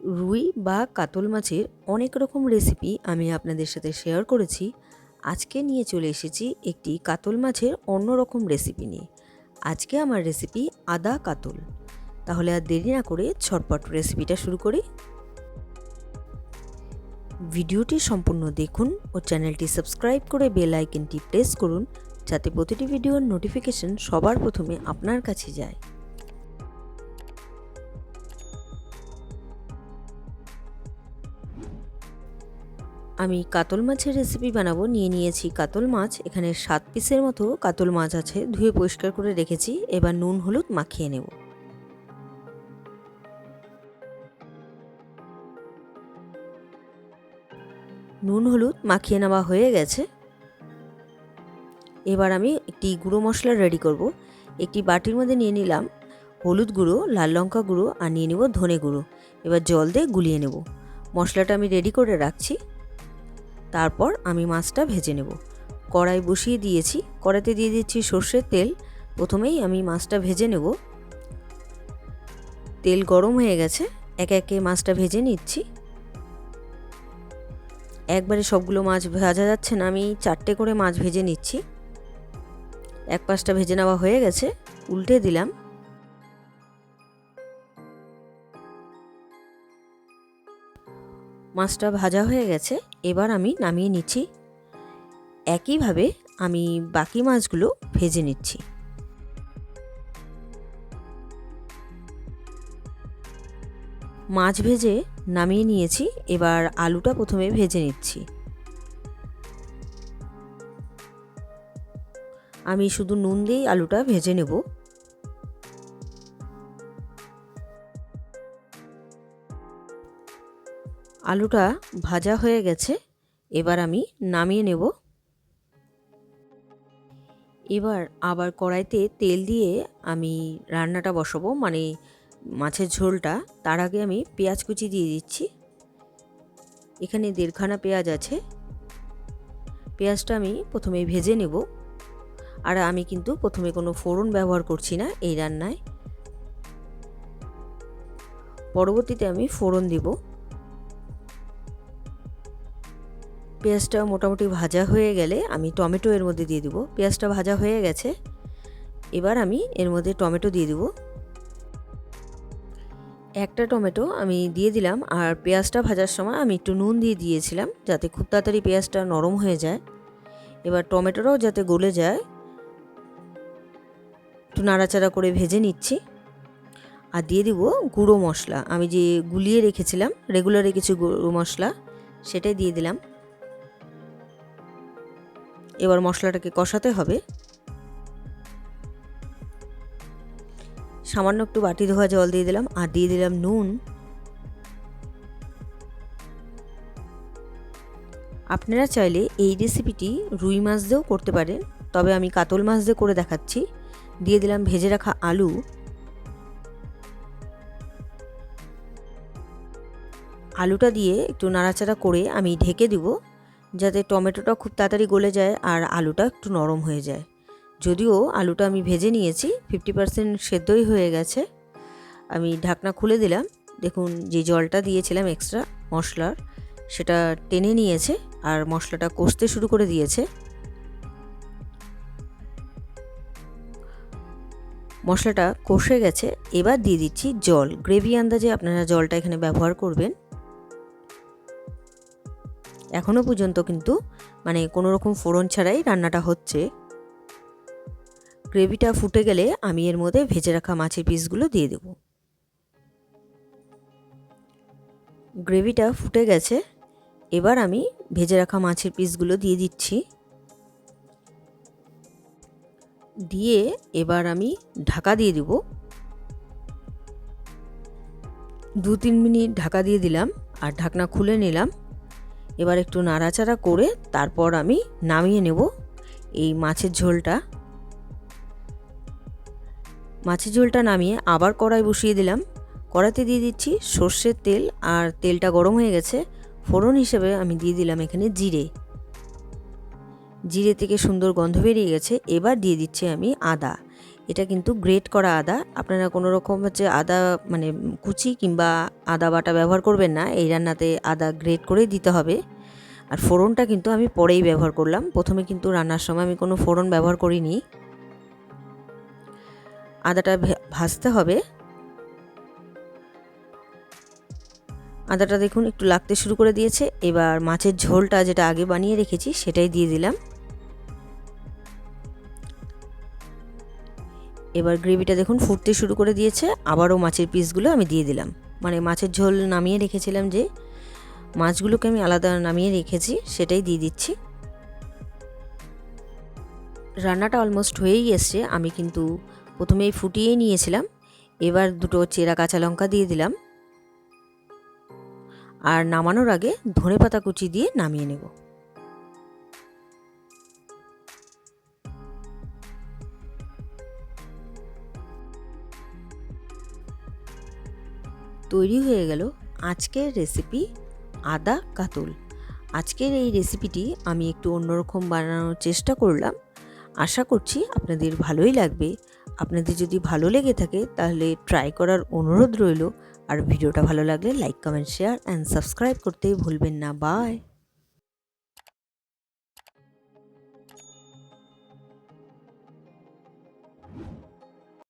রুই বা কাতল মাছের অনেক রকম রেসিপি আমি আপনাদের সাথে শেয়ার করেছি। আজকে নিয়ে চলে এসেছি একটি কাতল মাছের অন্যরকম রেসিপি নিয়ে। আজকে আমার রেসিপি আদা কাতল। তাহলে আর দেরি না করে ছটপট রেসিপিটা শুরু করি। ভিডিওটি সম্পূর্ণ দেখুন ও চ্যানেলটি সাবস্ক্রাইব করে বেল আইকনটি প্রেস করুন, যাতে প্রতিটি ভিডিওর নোটিফিকেশন সবার প্রথমে আপনার কাছে যায়। আমি কাতল মাছের রেসিপি বানাবো। নিয়ে নিয়েছি কাতল মাছ। এখানে সাত পিসের মতো কাতল মাছ আছে। ধুয়ে পরিষ্কার করে রেখেছি। এবার নুন, হলুদ মাখিয়ে নেব। নুন, হলুদ মাখিয়ে নেওয়া হয়ে গেছে। এবার আমি একটি গুঁড়ো মশলা রেডি করব। একটি বাটির মধ্যে নিয়ে নিলাম হলুদ গুঁড়ো, লাল লঙ্কা গুঁড়ো আর নিয়ে নেব ধনে গুঁড়ো। এবার জল দিয়ে গুলিয়ে নেব। মশলাটা আমি রেডি করে রাখছি। তারপর আমি মাছটা ভেজে নেব। কড়াই বসিয়ে দিয়েছি। কড়াইতে দিয়ে দিচ্ছি সর্ষের তেল। প্রথমেই আমি মাছটা ভেজে নেব। তেল গরম হয়ে গেছে। একে একে মাছটা ভেজে নিচ্ছি। একবারে সবগুলো মাছ ভাজা যাচ্ছে না, আমি চারটে করে মাছ ভেজে নিচ্ছি। এক পাশটা ভেজে নেওয়া হয়ে গেছে। উল্টে দিলাম। মাছটা ভাজা হয়ে গেছে, এবার আমি নামিয়ে নিচ্ছি। একইভাবে আমি বাকি মাছগুলো ভেজে নিচ্ছি। মাছ ভেজে নামিয়ে নিয়েছি, এবার আলুটা প্রথমে ভেজে নিচ্ছি। আমি শুধু নুন দিয়েই আলুটা ভেজে নেব। আলুটা ভাজা হয়ে গেছে, এবার আমি নামিয়ে নেব। এবার আবার কড়াইতে তেল দিয়ে আমি রান্নাটা বসাবো মানে মাছের ঝোলটা। তার আগে আমি পেঁয়াজ কুচি দিয়ে দিচ্ছি। এখানে দেড়খানা পেঁয়াজ আছে। পেঁয়াজটা আমি প্রথমে ভেজে নেব। আর আমি কিন্তু প্রথমে কোনো ফোড়ন ব্যবহার করছি না এই রান্নায়। পরবর্তীতে আমি ফোড়ন দিব। পেঁয়াজটা মোটামুটি ভাজা হয়ে গেলে আমি টমেটো এর মধ্যে দিয়ে দিব। পেঁয়াজটা ভাজা হয়ে গেছে। এবার আমি এর মধ্যে টমেটো দিয়ে দিব। একটা টমেটো আমি দিয়ে দিলাম আর পেঁয়াজটা ভাজার সময় আমি একটু নুন দিয়ে দিয়েছিলাম যাতে খুব তাড়াতাড়ি পেঁয়াজটা নরম হয়ে যায়। এবার টমেটোটাও যাতে গলে যায়, একটু নাড়াচাড়া করে ভেজে নিচ্ছি। আর দিয়ে দিব গুঁড়ো মশলা। আমি যে গুলিয়ে রেখেছিলাম রেগুলারে কিছু গুঁড়ো মশলা, সেটাই দিয়ে দিলাম। এবার মশলাটাকে কষাতে হবে। সামান্য একটু বাটি ধোয়া জল দিয়ে দিলাম আর দিয়ে দিলাম নুন। আপনারা চাইলে এই রেসিপিটি রুই মাছ দিয়েও করতে পারেন, তবে আমি কাতল মাছ দিয়ে করে দেখাচ্ছি। দিয়ে দিলাম ভেজে রাখা আলু। আলুটা দিয়ে একটু নাড়াচাড়া করে আমি ঢেকে দিব। যাতে টমেটোটা খুব তাড়াতাড়ি গলে যায় আর আলুটা একটু নরম হয়ে যায়। যদিও আলুটা আমি ভেজে নিয়েছি ফিফটি পার্সেন্ট সেদ্ধই হয়ে গেছে। আমি ঢাকনা খুলে দিলাম। দেখুন, যে জলটা দিয়েছিলাম এক্সট্রা মশলার, সেটা টেনে নিয়েছে আর মশলাটা কষতে শুরু করে দিয়েছে। মশলাটা কষে গেছে। এবার দিয়ে দিচ্ছি জল। গ্রেভি আন্দাজে আপনারা জলটা এখানে ব্যবহার করবেন। এখনও পর্যন্ত কিন্তু মানে কোনো রকম ফোড়ন ছাড়াই রান্নাটা হচ্ছে। গ্রেভিটা ফুটে গেলে আমি এর মধ্যে ভেজে রাখা মাছের পিসগুলো দিয়ে দেব। গ্রেভিটা ফুটে গেছে, এবার আমি ভেজে রাখা মাছের পিসগুলো দিয়ে দিচ্ছি। দিয়ে এবার আমি ঢাকা দিয়ে দেব। দু তিন মিনিট ঢাকা দিয়ে দিলাম আর ঢাকনা খুলে নিলাম। এবার একটু নাড়াচাড়া করে তারপর আমি নামিয়ে নেব এই মাছের ঝোলটা। মাছের ঝোলটা নামিয়ে আবার কড়াই বসিয়ে দিলাম। কড়াইতে দিয়ে দিচ্ছি সর্ষের তেল আর তেলটা গরম হয়ে গেছে। ফোড়ন হিসেবে আমি দিয়ে দিলাম এখানে জিরে। জিরে থেকে সুন্দর গন্ধ বেরিয়ে গেছে। এবার দিয়ে দিচ্ছি আমি আদা। এটা কিন্তু গ্রেট করা আদা। আপনারা কোনো রকম হচ্ছে আদা মানে কুচি কিংবা আদা বাটা ব্যবহার করবেন না। এই রান্নাতে আদা গ্রেট করেই দিতে হবে। আর ফোড়নটা কিন্তু আমি পরেই ব্যবহার করলাম। প্রথমে কিন্তু রান্নার সময় আমি কোনো ফোড়ন ব্যবহার করিনি। আদাটা ভাজতে হবে। আদাটা দেখুন, একটু লাগতে শুরু করে দিয়েছে। এবার মাছের ঝোলটা যেটা আগে বানিয়ে রেখেছি, সেটাই দিয়ে দিলাম। এবার গ্রেভিটা দেখুন ফুটতে শুরু করে দিয়েছে, আবারও মাছের পিসগুলো আমি দিয়ে দিলাম। মানে মাছের ঝোল নামিয়ে রেখেছিলাম যে, মাছগুলোকে আমি আলাদা নামিয়ে রেখেছি, সেটাই দিয়ে দিচ্ছি। রান্নাটা অলমোস্ট হয়েই এসছে, আমি কিন্তু প্রথমেই ফুটিয়েই নিয়েছিলাম, এবার দুটো চেরা কাঁচা লঙ্কা দিয়ে দিলাম। আর নামানোর আগে ধনে পাতা কুচি দিয়ে নামিয়ে নেব। তৈরি হয়ে গেল আজকের রেসিপি আদা কাতল। আজকের এই রেসিপিটি আমি একটু অন্যরকম বানানোর চেষ্টা করলাম। আশা করছি আপনাদের ভালোই লাগবে। আপনাদের যদি ভালো লেগে থাকে তাহলে ট্রাই করার অনুরোধ রইল। আর ভিডিওটা ভালো লাগলে like comment share and subscribe করতে ভুলবেন না। বাই